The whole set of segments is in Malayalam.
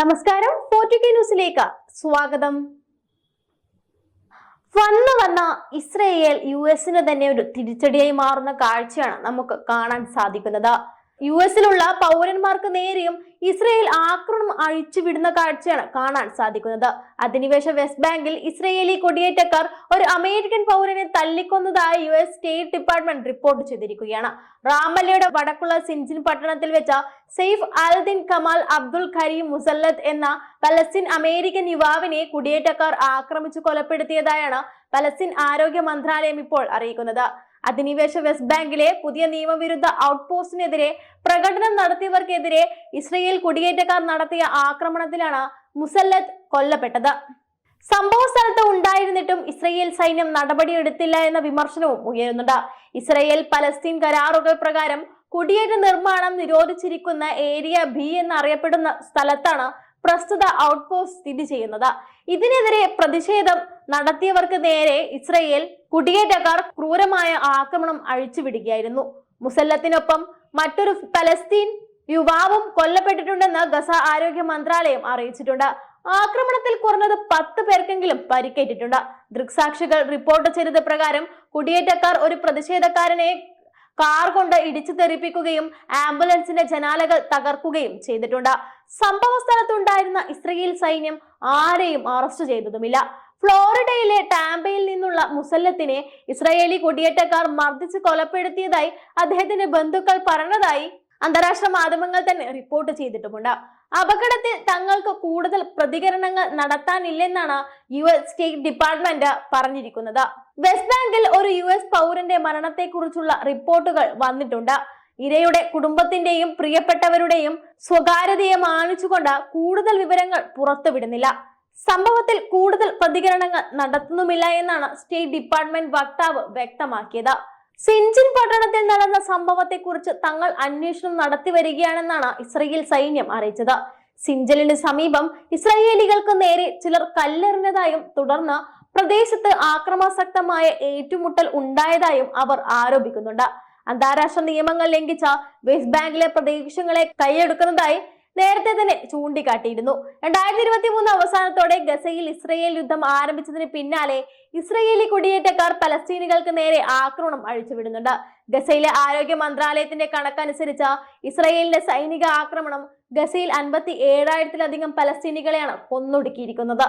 നമസ്കാരം. ഫോർട്ടിക്ക ന്യൂസിലേക്ക് സ്വാഗതം. വന്നു വന്ന ഇസ്രയേൽ യു എസിന് തന്നെ ഒരു തിരിച്ചടിയായി മാറുന്ന കാഴ്ചയാണ് നമുക്ക് കാണാൻ സാധിക്കുന്നത്. യു എസിലുള്ള പൗരന്മാർക്ക് നേരെയും ഇസ്രയേൽ ആക്രമണം അഴിച്ചുവിടുന്ന കാഴ്ചയാണ് കാണാൻ സാധിക്കുന്നത്. അധിനിവേശ വെസ്റ്റ് ബാങ്കിൽ ഇസ്രയേലി കൊടിയേറ്റക്കാർ ഒരു അമേരിക്കൻ പൗരനെ തല്ലിക്കൊന്നതായി U S state department report ചെയ്തിരിക്കുകയാണ്. റാമല്ലയുടെ വടക്കുള്ള സിൻജിൻ പട്ടണത്തിൽ വെച്ച സെയ്ഫ് അൽദിൻ കമാൽ അബ്ദുൽ ഖരീം മുസല്ലത്ത് എന്ന പലസ്തീൻ അമേരിക്കൻ യുവാവിനെ കുടിയേറ്റക്കാർ ആക്രമിച്ചു കൊലപ്പെടുത്തിയതായാണ് പലസ്തീൻ ആരോഗ്യ മന്ത്രാലയം ഇപ്പോൾ അറിയിക്കുന്നത്. അധിനിവേശ വെസ്റ്റ് ബാങ്കിലെ പുതിയ നിയമവിരുദ്ധ ഔട്ട്പോസ്റ്റിനെതിരെ പ്രകടനം നടത്തിയവർക്കെതിരെ ഇസ്രയേൽ കുടിയേറ്റക്കാർ നടത്തിയ ആക്രമണത്തിലാണ് മുസല്ലത്ത് കൊല്ലപ്പെട്ടത്. സംഭവ സ്ഥലത്ത് ഉണ്ടായിരുന്നിട്ടും ഇസ്രയേൽ സൈന്യം നടപടിയെടുത്തില്ല എന്ന വിമർശനവും ഉയരുന്നുണ്ട്. ഇസ്രയേൽ പലസ്തീൻ കരാറുകൾ പ്രകാരം കുടിയേറ്റ നിർമ്മാണം നിരോധിച്ചിരിക്കുന്ന ഏരിയ ബി എന്നറിയപ്പെടുന്ന സ്ഥലത്താണ് പ്രസ്തുത ഔട്ട്പോസ്റ്റ് സ്ഥിതി ചെയ്യുന്നത്. ഇതിനെതിരെ പ്രതിഷേധം നടത്തിയവർക്ക് നേരെ ഇസ്രയേൽ കുടിയേറ്റക്കാർ ക്രൂരമായ ആക്രമണം അഴിച്ചുവിടുകയായിരുന്നു. മുസല്ലത്തിനൊപ്പം മറ്റൊരു പലസ്തീൻ യുവാവും കൊല്ലപ്പെട്ടിട്ടുണ്ടെന്ന് ഗസ ആരോഗ്യ മന്ത്രാലയം അറിയിച്ചിട്ടുണ്ട്. ആക്രമണത്തിൽ കുറഞ്ഞത് പത്ത് പേർക്കെങ്കിലും പരിക്കേറ്റിട്ടുണ്ട്. ദൃക്സാക്ഷികൾ റിപ്പോർട്ട് ചെയ്തത് പ്രകാരം കുടിയേറ്റക്കാർ ഒരു പ്രതിഷേധക്കാരനെ കാർ കൊണ്ട് ഇടിച്ചു തെറിപ്പിക്കുകയും ആംബുലൻസിന്റെ ജനാലകൾ തകർക്കുകയും ചെയ്തിട്ടുണ്ട്. സംഭവ സ്ഥലത്തുണ്ടായിരുന്ന ഇസ്രയേൽ സൈന്യം ആരെയും അറസ്റ്റ് ചെയ്തതുമില്ല. ഫ്ലോറിഡയിലെ ടാമ്പയിൽ നിന്നുള്ള മുസല്ലത്തിനെ ഇസ്രയേലി കുടിയേറ്റക്കാർ മർദ്ദിച്ച് കൊലപ്പെടുത്തിയതായി അദ്ദേഹത്തിന്റെ ബന്ധുക്കൾ പറഞ്ഞതായി അന്താരാഷ്ട്ര മാധ്യമങ്ങൾ തന്നെ റിപ്പോർട്ട് ചെയ്തിട്ടുമുണ്ട്. അപകടത്തിൽ തങ്ങൾക്ക് കൂടുതൽ പ്രതികരണങ്ങൾ നടത്താനില്ലെന്നാണ് യു എസ് സ്റ്റേറ്റ് ഡിപ്പാർട്ട്മെന്റ് പറഞ്ഞിരിക്കുന്നത്. വെസ്റ്റ് ബാങ്കിൽ ഒരു യു എസ് പൗരന്റെ മരണത്തെക്കുറിച്ചുള്ള റിപ്പോർട്ടുകൾ വന്നിട്ടുണ്ട്. ഇരയുടെ കുടുംബത്തിന്റെയും പ്രിയപ്പെട്ടവരുടെയും സ്വകാര്യതയെ മാനിച്ചുകൊണ്ട് കൂടുതൽ വിവരങ്ങൾ പുറത്തുവിടുന്നില്ല. സംഭവത്തിൽ കൂടുതൽ പ്രതികരണങ്ങൾ നടത്തുന്നുമില്ല എന്നാണ് സ്റ്റേറ്റ് ഡിപ്പാർട്ട്മെന്റ് വക്താവ് വ്യക്തമാക്കിയത്. സിൻജിൻ പട്ടണത്തിൽ നടന്ന സംഭവത്തെക്കുറിച്ച് തങ്ങൾ അന്വേഷണം നടത്തി വരികയാണെന്നാണ് ഇസ്രയേൽ സൈന്യം അറിയിച്ചത്. സിഞ്ചലിന് സമീപം ഇസ്രയേലികൾക്ക് നേരെ ചിലർ കല്ലെറിഞ്ഞതായും തുടർന്ന് പ്രദേശത്ത് ആക്രമാസക്തമായ ഏറ്റുമുട്ടൽ ഉണ്ടായതായും അവർ ആരോപിക്കുന്നുണ്ട്. അന്താരാഷ്ട്ര നിയമങ്ങൾ ലംഘിച്ച വെസ്റ്റ് ബാങ്കിലെ പ്രദേശങ്ങളെ കൈയെടുക്കുന്നതായി നേരത്തെ തന്നെ ചൂണ്ടിക്കാട്ടിയിരുന്നു. രണ്ടായിരത്തി ഇരുപത്തി മൂന്ന് അവസാനത്തോടെ ഗസയിൽ ഇസ്രയേൽ യുദ്ധം ആരംഭിച്ചതിന് പിന്നാലെ ഇസ്രയേലി കുടിയേറ്റക്കാർ പലസ്തീനികൾക്ക് നേരെ ആക്രമണം അഴിച്ചുവിടുന്നുണ്ട്. ഗസയിലെ ആരോഗ്യ മന്ത്രാലയത്തിന്റെ കണക്കനുസരിച്ച ഇസ്രയേലിന്റെ സൈനിക ആക്രമണം ഗസയിൽ അൻപത്തി ഏഴായിരത്തിലധികം പലസ്തീനികളെയാണ് കൊന്നൊടുക്കിയിരിക്കുന്നത്.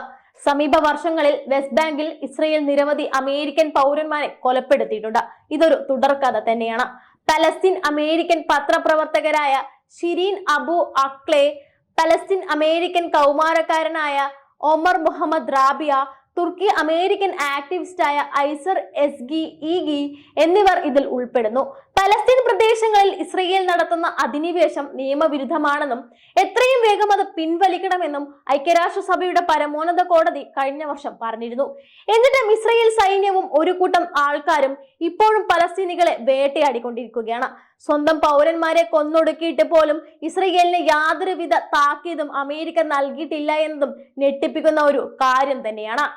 സമീപ വർഷങ്ങളിൽ വെസ്റ്റ് ബാങ്കിൽ ഇസ്രയേൽ നിരവധി അമേരിക്കൻ പൗരന്മാരെ കൊലപ്പെടുത്തിയിട്ടുണ്ട്. ഇതൊരു തുടർക്കഥ തന്നെയാണ്. പലസ്തീൻ അമേരിക്കൻ പത്രപ്രവർത്തകരായ Shireen Abu Akleh Palestine American കൗമാരക്കാരനായ ഒമർ മുഹമ്മദ് റാബിയ തുർക്കി അമേരിക്കൻ ആക്ടിവിസ്റ്റായ ഐസർ എസ്ഗി ഈഗി എന്നിവർ ഇതിൽ ഉൾപ്പെടുന്നു. പലസ്തീൻ പ്രദേശങ്ങളിൽ ഇസ്രയേൽ നടത്തുന്ന അധിനിവേശം നിയമവിരുദ്ധമാണെന്നും എത്രയും വേഗം അത് പിൻവലിക്കണമെന്നും ഐക്യരാഷ്ട്രസഭയുടെ പരമോന്നത കോടതി കഴിഞ്ഞ വർഷം പറഞ്ഞിരുന്നു. എന്നിട്ടും ഇസ്രയേൽ സൈന്യവും ഒരു കൂട്ടം ആൾക്കാരും ഇപ്പോഴും പലസ്തീനികളെ വേട്ടയാടിക്കൊണ്ടിരിക്കുകയാണ്. സ്വന്തം പൗരന്മാരെ കൊന്നൊടുക്കിയിട്ട് പോലും ഇസ്രയേലിന് യാതൊരുവിധ താക്കീതും അമേരിക്ക നൽകിയിട്ടില്ല എന്നതും ഞെട്ടിപ്പിക്കുന്ന ഒരു കാര്യം തന്നെയാണ്.